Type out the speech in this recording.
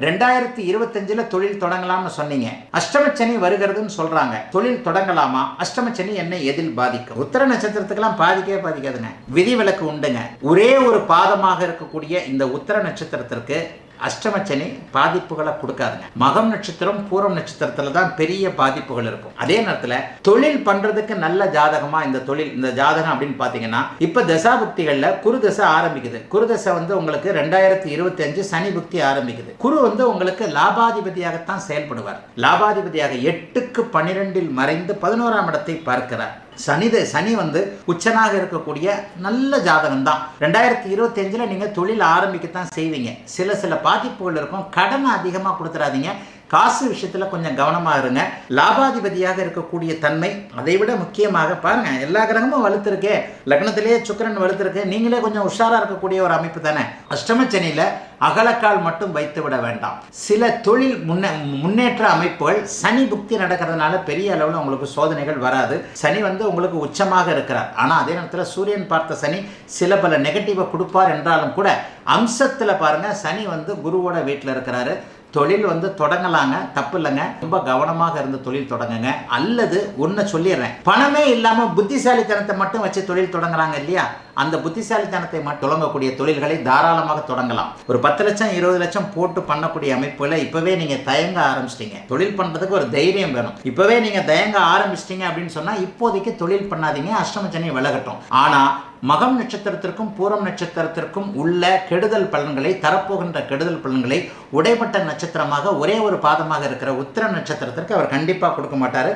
ரெண்டாயிரத்தி இருபத்தஞ்சுல தொழில் தொடங்கலாம்னு சொன்னீங்க. அஷ்டமச்சனி வருகிறதுன்னு சொல்றாங்க. தொழில் தொடங்கலாமா? அஷ்டமச்சனி என்ன எதில் பாதிக்கும்? உத்தர நட்சத்திரத்துக்கெல்லாம் பாதிக்கவே பாதிக்காதுங்க. விதிவிலக்கு உண்டுங்க. ஒரே ஒரு பாதமாக இருக்கக்கூடிய இந்த உத்தர நட்சத்திரத்திற்கு அஷ்டமச்சனி பாதிப்புகளை கொடுக்காதுங்க. மகம் நட்சத்திரம் பூரம் நட்சத்திரத்தில் தான் பெரிய பாதிப்புகள் இருக்கும். அதே நேரத்தில் தொழில் பண்ணுறதுக்கு நல்ல ஜாதகமாக இந்த தொழில் இந்த ஜாதகம் அப்படின்னு பார்த்தீங்கன்னா இப்போ தசாபுக்திகளில் குரு தசை ஆரம்பிக்குது. குரு தசை வந்து உங்களுக்கு ரெண்டாயிரத்தி இருபத்தி அஞ்சு சனி புக்தி ஆரம்பிக்குது. குரு வந்து உங்களுக்கு லாபாதிபதியாகத்தான் செயல்படுவார். லாபாதிபதியாக எட்டுக்கு பன்னிரெண்டில் மறைந்து பதினோராம் இடத்தை பார்க்கிறார். சனித சனி வந்து உச்சனாக இருக்கக்கூடிய நல்ல ஜாதகம் தான் ரெண்டாயிரத்தி இருபத்தி அஞ்சுல நீங்க தொழில் ஆரம்பிக்கத்தான் செய்வீங்க. சில சில பாதிப்புகள் இருக்கும். கடனை அதிகமாக கொடுத்துறாதீங்க. காசு விஷயத்துல கொஞ்சம் கவனமா இருங்க. லாபாதிபதியாக இருக்கக்கூடிய தன்மை அதை விட முக்கியமாக பாருங்க எல்லா கிரகமும் வலுத்திருக்கே. லக்னத்திலேயே சுக்கிரன் வலுத்திருக்கு. நீங்களே கொஞ்சம் உஷாரா இருக்கக்கூடிய ஒரு அமைப்பு தானே. அஷ்டமச்சனியில அகலக்கால் மட்டும் வைத்து விட வேண்டாம். சில தொழில் முன்னே முன்னேற்ற அமைப்புகள் சனி புக்தி நடக்கிறதுனால பெரிய அளவில் உங்களுக்கு சோதனைகள் வராது. சனி வந்து உங்களுக்கு உச்சமாக இருக்கிறார். ஆனால் அதே நேரத்தில் சூரியன் பார்த்த சனி சில பல நெகட்டிவை கொடுப்பார் என்றாலும் கூட அம்சத்தில் பாருங்க சனி வந்து குருவோட வீட்டில் இருக்கிறாரு. தொழில் வந்து தொடங்கலாங்க தப்பு இல்லைங்க. ரொம்ப கவனமாக இருந்து தொழில் தொடங்குங்க. அல்லது ஒன்று சொல்லிடுறேன். பணமே இல்லாமல் புத்திசாலித்தனத்தை மட்டும் வச்சு தொழில் தொடங்குறாங்க இல்லையா? அந்த புத்திசாலித்தனத்தை மட்டும் தொடங்கக்கூடிய தொழில்களை தாராளமாக தொடங்கலாம். ஒரு பத்து லட்சம் இருபது லட்சம் போட்டு பண்ணக்கூடிய அமைப்புகளை இப்போவே நீங்கள் தயங்க ஆரம்பிச்சிட்டீங்க. தொழில் பண்ணுறதுக்கு ஒரு தைரியம் வேணும். இப்போவே நீங்கள் தயங்க ஆரம்பிச்சிட்டீங்க அப்படின்னு சொன்னால் இப்போதைக்கு தொழில் பண்ணாதீங்க. அஷ்டமச்சனி விலகட்டும். ஆனால் மகம் நட்சத்திரத்திற்கும் பூரம் நட்சத்திரத்திற்கும் உள்ள கெடுதல் பலன்களை தரப்போகின்ற கெடுதல் பலன்களை உடைப்பட்ட நட்சத்திரமாக ஒரே ஒரு பாதமாக இருக்கிற உத்திர நட்சத்திரத்திற்கு அவர் கண்டிப்பாக கொடுக்க மாட்டார்.